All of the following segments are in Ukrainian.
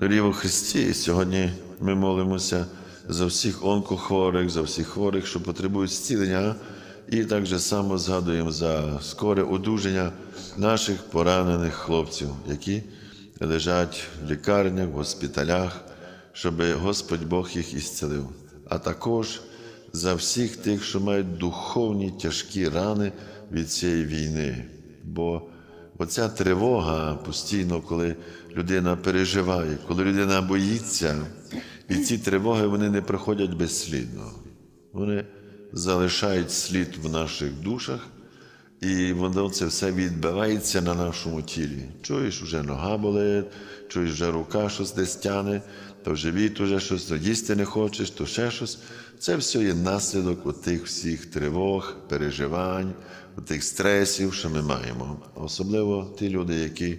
Дорі у Христі, сьогодні ми молимося за всіх онкохворих, за всіх хворих, що потребують зцілення, і так же само згадуємо за скоре одужання наших поранених хлопців, які лежать в лікарнях, в госпіталях, щоб Господь Бог їх ісцелив. А також за всіх тих, що мають духовні тяжкі рани від цієї війни. Бо Оця тривога постійно, коли людина переживає, коли людина боїться, і ці тривоги вони не проходять безслідно. Вони залишають слід в наших душах, і воно це все відбивається на нашому тілі. Чуєш, вже нога болить, чуєш, вже рука щось десь тяне, то живіт уже щось, то їсти не хочеш, то ще щось. Це все є наслідок тих всіх тривог, переживань, тих стресів, що ми маємо. Особливо ті люди, які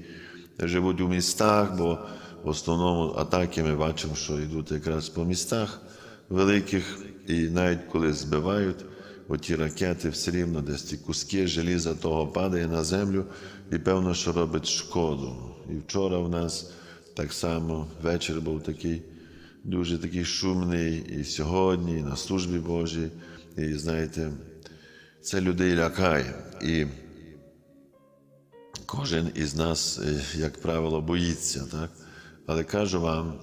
живуть у містах, бо в основному атаки ми бачимо, що йдуть якраз по містах великих, і навіть коли збивають, оті ракети все рівно десь ті куски желіза того падає на землю і певно, що робить шкоду. І вчора в нас так само вечір був такий дуже такий шумний, і сьогодні, і на службі Божій. І знаєте, це людей лякає. І кожен із нас, е, як правило, боїться, так? Але кажу вам,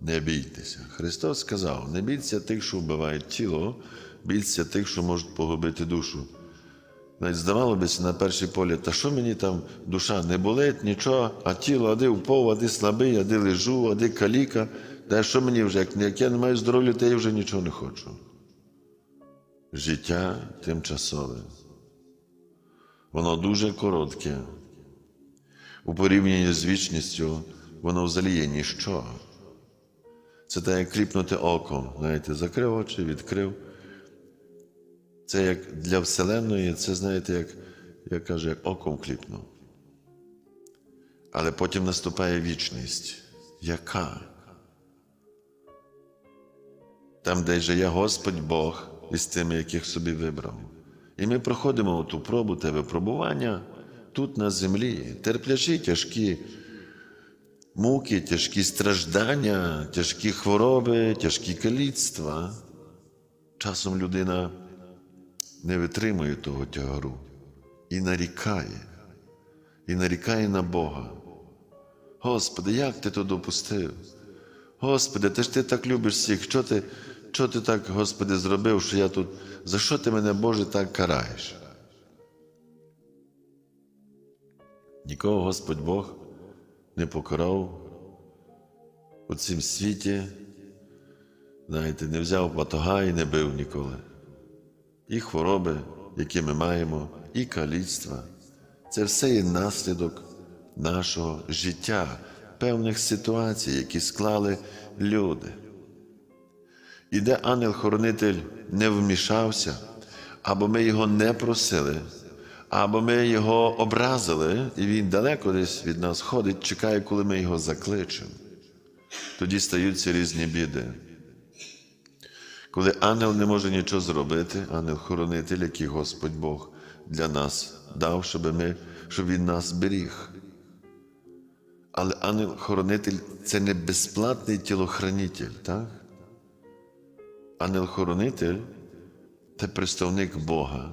не бійтеся. Христос сказав: не бійтеся тих, що вбивають тіло, бійтеся тих, що можуть погубити душу. Навіть здавало бися на першій полі, та що мені там душа не болить, нічого, а тіло, а де впав, а слабий, а де лежу, а де каліка. Та що мені вже, як я не маю здоров'я, то я вже нічого не хочу. Життя тимчасове. Воно дуже коротке. У порівнянні з вічністю, воно взагалі є ніщо. Це так, як кліпнути оком. Знаєте, закрив очі, відкрив. Це як для Вселенної, це, знаєте, як, як каже, як оком кліпнув. Але потім наступає вічність. Яка? Там, де же є Господь Бог із тими, яких собі вибрав. І ми проходимо ту пробу те випробування тут на землі, терплячі тяжкі муки, тяжкі страждання, тяжкі хвороби, тяжкі каліцтва. Часом людина не витримує того тягару і нарікає, і нарікає на Бога. Господи, як ти то допустив? Господи, ти ж ти так любиш всіх. Що ти, що ти так, Господи, зробив, що я тут, за що ти мене, Боже, так караєш? Нікого Господь Бог не покарав у цім світі, знаєте, не взяв батога і не бив ніколи. І хвороби, які ми маємо, і каліцтва це все є наслідок нашого життя, певних ситуацій, які склали люди. І де ангел-хоронитель не вмішався, або ми його не просили, або ми його образили, і він далеко десь від нас ходить, чекає, коли ми його закличемо. Тоді стаються різні біди. Коли ангел не може нічого зробити, ангел-хоронитель, який Господь Бог для нас дав, щоб, ми, щоб Він нас беріг. Але ангел-хоронитель це не безплатний тілохранитель, так? Ангел-хоронитель це представник Бога.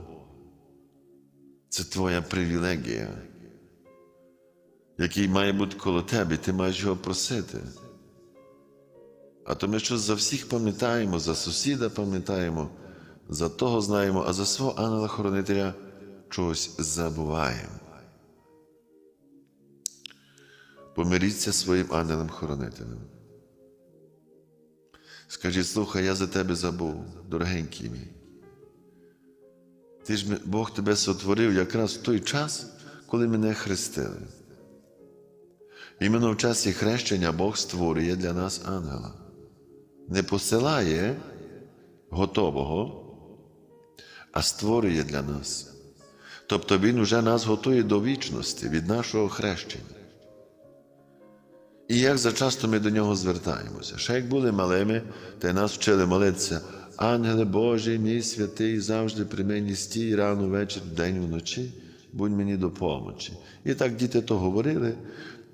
Це твоя привілегія, який має бути коло тебе, ти маєш його просити. А то ми щось за всіх пам'ятаємо, за сусіда пам'ятаємо, за того знаємо, а за свого ангела-хоронителя чогось забуваємо. Помиріться своїм ангелом-хоронителем. Скажіть, слухай, я за тебе забув, дорогенький мій. Ти ж Бог тебе сотворив якраз в той час, коли мене хрестили. Іменно в часі хрещення Бог створює для нас ангела. Не посилає готового, а створює для нас. Тобто Він вже нас готує до вічності від нашого хрещення. І як зачасто ми до нього звертаємося. Ще як були малими, та й нас вчили молитися. Ангеле Божий, мій святий, завжди при мені стій рано вечір, день вночі, будь мені до помочі. І так діти то говорили,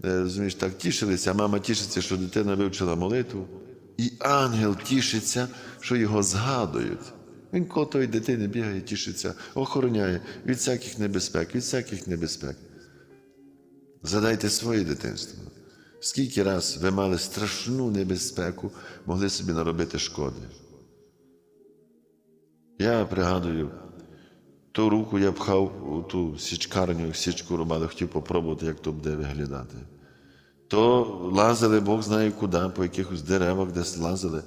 е, розумієш, так тішилися, мама тішиться, що дитина вивчила молитву. І ангел тішиться, що його згадують. Він коло дитини бігає, тішиться, охороняє від всяких небезпек, від всяких небезпек. Згадайте своє дитинство. Скільки раз ви мали страшну небезпеку, могли собі наробити шкоди. Я пригадую, ту руку я пхав у ту січкарню, січку рубали, хотів попробувати, як то буде виглядати. То лазили, Бог знає куди, по якихось деревах десь лазили.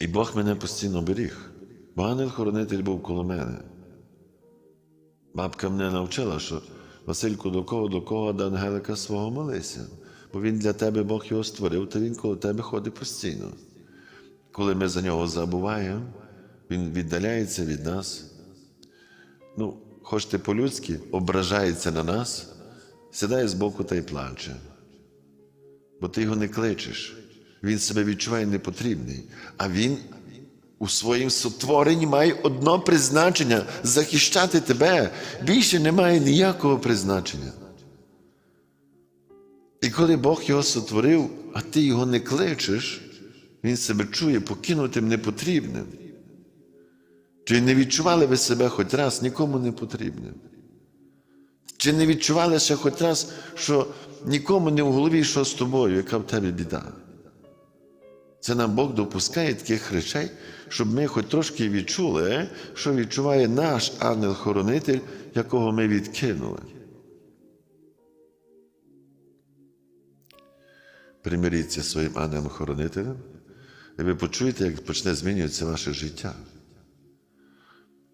І Бог мене постійно беріг. Бо ангел-хоронитель був коло мене. Бабка мене навчила, що Васильку, до кого, до кого до ангелика свого молися. Бо він для тебе Бог його створив, то він коло тебе ходить постійно. Коли ми за нього забуваємо, він віддаляється від нас. Ну, хочете по-людськи, ображається на нас, сідає збоку та й плаче. Бо ти його не кличеш. Він себе відчуває непотрібний. А він у своїм сотворенні має одно призначення захищати тебе. Більше немає ніякого призначення. І коли Бог його сотворив, а ти його не кличеш, він себе чує покинутим непотрібним. Чи не відчували ви себе хоч раз нікому не потрібним? Чи не відчували ще хоч раз, що нікому не в голові, що з тобою, яка в тебе біда? Це нам Бог допускає таких речей, щоб ми хоч трошки відчули, що відчуває наш ангел-хоронитель, якого ми відкинули. Примиріться зі своїм ангелом-хоронителем, і ви почуєте, як почне змінюватися ваше життя.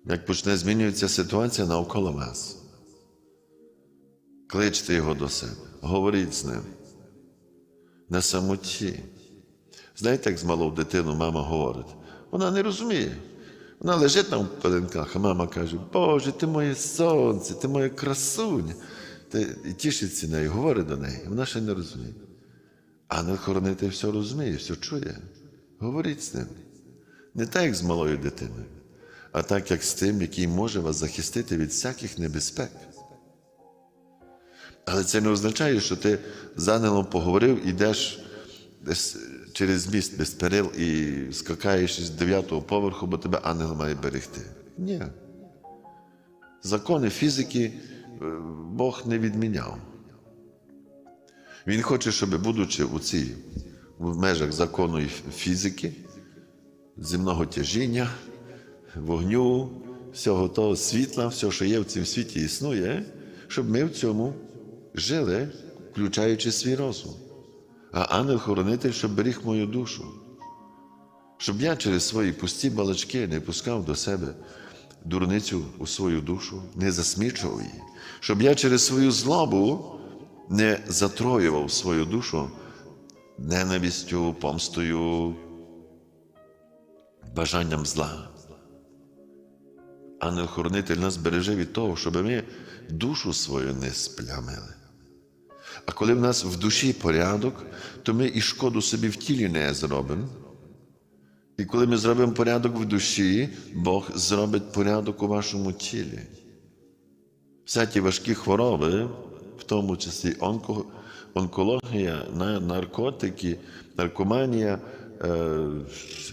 Як почне змінюватися ситуація навколо вас. Кличте його до себе, говоріть з ним. На самоті. Знаєте, як з малою дитину мама говорить? Вона не розуміє. Вона лежить там в пеленках, а мама каже: Боже, ти моє сонце, ти моя красуня. І тішиться нею, говорить до неї. Вона ще не розуміє. Ангел хоронитель все розуміє, все чує. Говоріть з ним. Не так, як з малою дитиною, а так, як з тим, який може вас захистити від всяких небезпек. Але це не означає, що ти з поговорив, ідеш десь через міст без перил і скакаєш із дев'ятого поверху, бо тебе ангел має берегти. Ні. Закони фізики е, Бог не відміняв. Він хоче, щоб, будучи у цій в межах закону і фізики, земного тяжіння, вогню, всього того світла, все, що є в цьому світі, існує, щоб ми в цьому жили, включаючи свій розум. А ангел-хоронитель, щоб беріг мою душу. Щоб я через свої пусті балачки не пускав до себе дурницю у свою душу, не засмічував її, щоб я через свою злобу не затроював свою душу ненавистю, помстою, бажанням зла. Ангел-хоронитель нас береже від того, щоб ми душу свою не сплямили. А коли в нас в душі порядок, то ми і шкоду собі в тілі не зробимо. І коли ми зробимо порядок в душі, Бог зробить порядок у вашому тілі. Всякі важкі хвороби, в тому числі онко, онкологія, наркотики, наркоманія, е,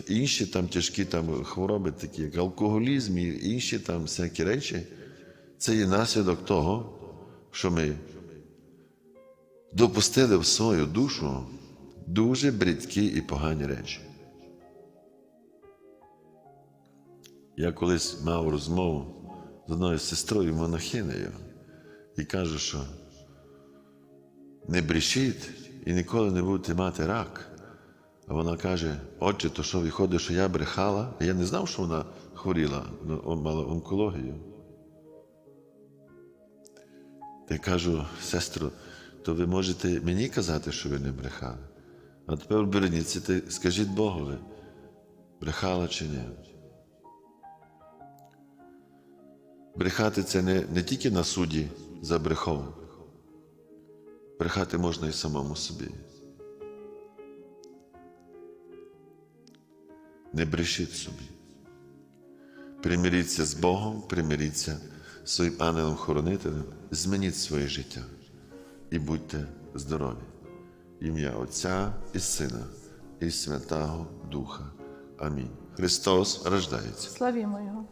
інші там тяжкі там хвороби, такі як алкоголізм і інші там всякі речі, це є наслідок того, що ми допустили в свою душу дуже бридкі і погані речі. Я колись мав розмову з одною сестрою монахинею і кажу, що не брешіть і ніколи не будете мати рак. А вона каже: отче, то що виходить, що я брехала? А я не знав, що вона хворіла, мала онкологію. Я кажу, сестро, то ви можете мені казати, що ви не брехали. А тепер Береніці, ти скажіть Богові, брехала чи ні. Брехати це не, не тільки на суді за брехом. Брехати можна і самому собі. Не брешіть собі. Примиріться з Богом, примиріться з своїм ангелом-хоронителем, змініть своє життя. І будьте здорові. Ім'я Отця і Сина, і Святого Духа. Амінь. Христос рождається. Славімо Його.